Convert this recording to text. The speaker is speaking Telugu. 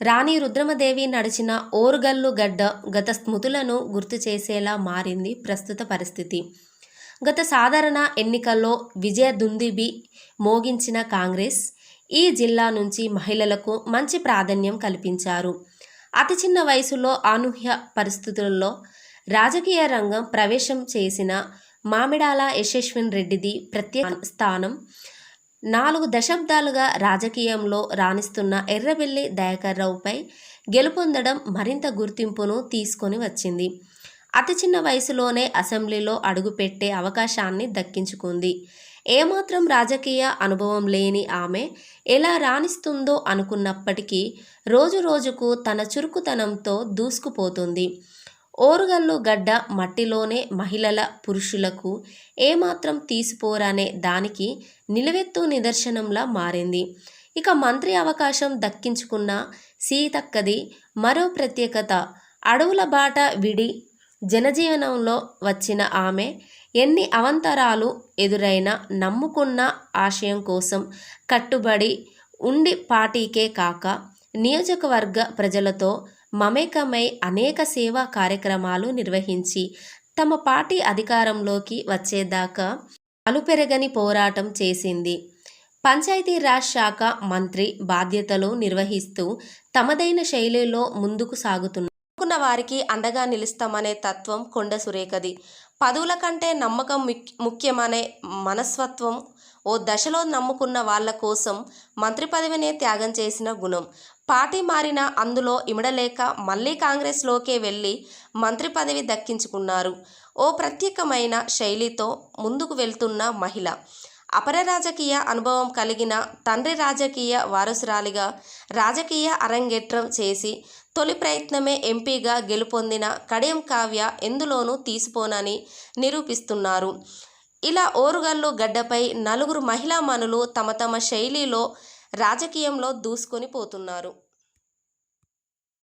రాణి రుద్రమదేవి నడిచిన ఓరుగల్లు గడ్డ గత స్మృతులను గుర్తు చేసేలా మారింది ప్రస్తుత పరిస్థితి. గత సాధారణ ఎన్నికల్లో విజయ దుందిబి మోగించిన కాంగ్రెస్ ఈ జిల్లా నుంచి మహిళలకు మంచి ప్రాధాన్యం కల్పించారు. అతి చిన్న వయసులో అనూహ్య పరిస్థితుల్లో రాజకీయ రంగం ప్రవేశం చేసిన మామిడాల యశస్విన్ రెడ్డిది ప్రత్యేక స్థానం నాలుగు దశాబ్దాలుగా రాజకీయంలో రాణిస్తున్న ఎర్రబెల్లి దయాకర్ రావుపై గెలుపొందడం మరింత గుర్తింపును తీసుకొని వచ్చింది. అతి చిన్న వయసులోనే అసెంబ్లీలో అడుగుపెట్టే అవకాశాన్ని దక్కించుకుంది. ఏమాత్రం రాజకీయ అనుభవం లేని ఆమె ఎలా రాణిస్తుందో అనుకున్నప్పటికీ రోజు రోజుకు తన చురుకుతనంతో దూసుకుపోతుంది. ఓరుగల్లు గడ్డ మట్టిలోనే మహిళల పురుషులకు ఏమాత్రం తీసిపోరానే దానికి నిలువెత్తు నిదర్శనంలా మారింది. ఇక మంత్రి అవకాశం దక్కించుకున్న సీతక్కది మరో ప్రత్యేకత అడవుల బాట విడి జనజీవనంలో వచ్చిన ఆమె ఎన్ని అవంతరాలు ఎదురైనా నమ్ముకున్న ఆశయం కోసం కట్టుబడి ఉండి పార్టీకే కాక నియోజకవర్గ ప్రజలతో మమేకమై అనేక సేవా కార్యక్రమాలు నిర్వహించి తమ పార్టీ అధికారంలోకి వచ్చేదాకా అలుపెరగని పోరాటం చేసింది. పంచాయతీరాజ్ శాఖ మంత్రి బాధ్యతలు నిర్వహిస్తూ తమదైన శైలిలో ముందుకు సాగుతున్న అనుకున్న వారికి అండగా నిలుస్తామనే తత్వం కొండ సురేఖది. పదవుల కంటే నమ్మకం ముక్- ముఖ్యమనే మనస్తత్వం ఓ దశలో నమ్ముకున్న వాళ్ళ కోసం మంత్రి పదవినే త్యాగం చేసిన గుణం. పార్టీ మారిన అందులో ఇమడలేక మళ్ళీ కాంగ్రెస్లోకే వెళ్ళి మంత్రి పదవి దక్కించుకున్నారు. ఓ ప్రత్యేకమైన శైలితో ముందుకు వెళ్తున్న మహిళ. అపర రాజకీయ అనుభవం కలిగిన తండ్రి రాజకీయ వారసురాలిగా రాజకీయ అరంగేట్రం చేసి తొలి ప్రయత్నమే ఎంపీగా గెలుపొందిన కడియం కావ్య ఎందులోనూ తీసిపోనని నిరూపిస్తున్నారు. ఇలా ఓరుగల్లు గడ్డపై నలుగురు మహిళామణులు తమ తమ శైలిలో రాజకీయంలో దూసుకొని పోతున్నారు.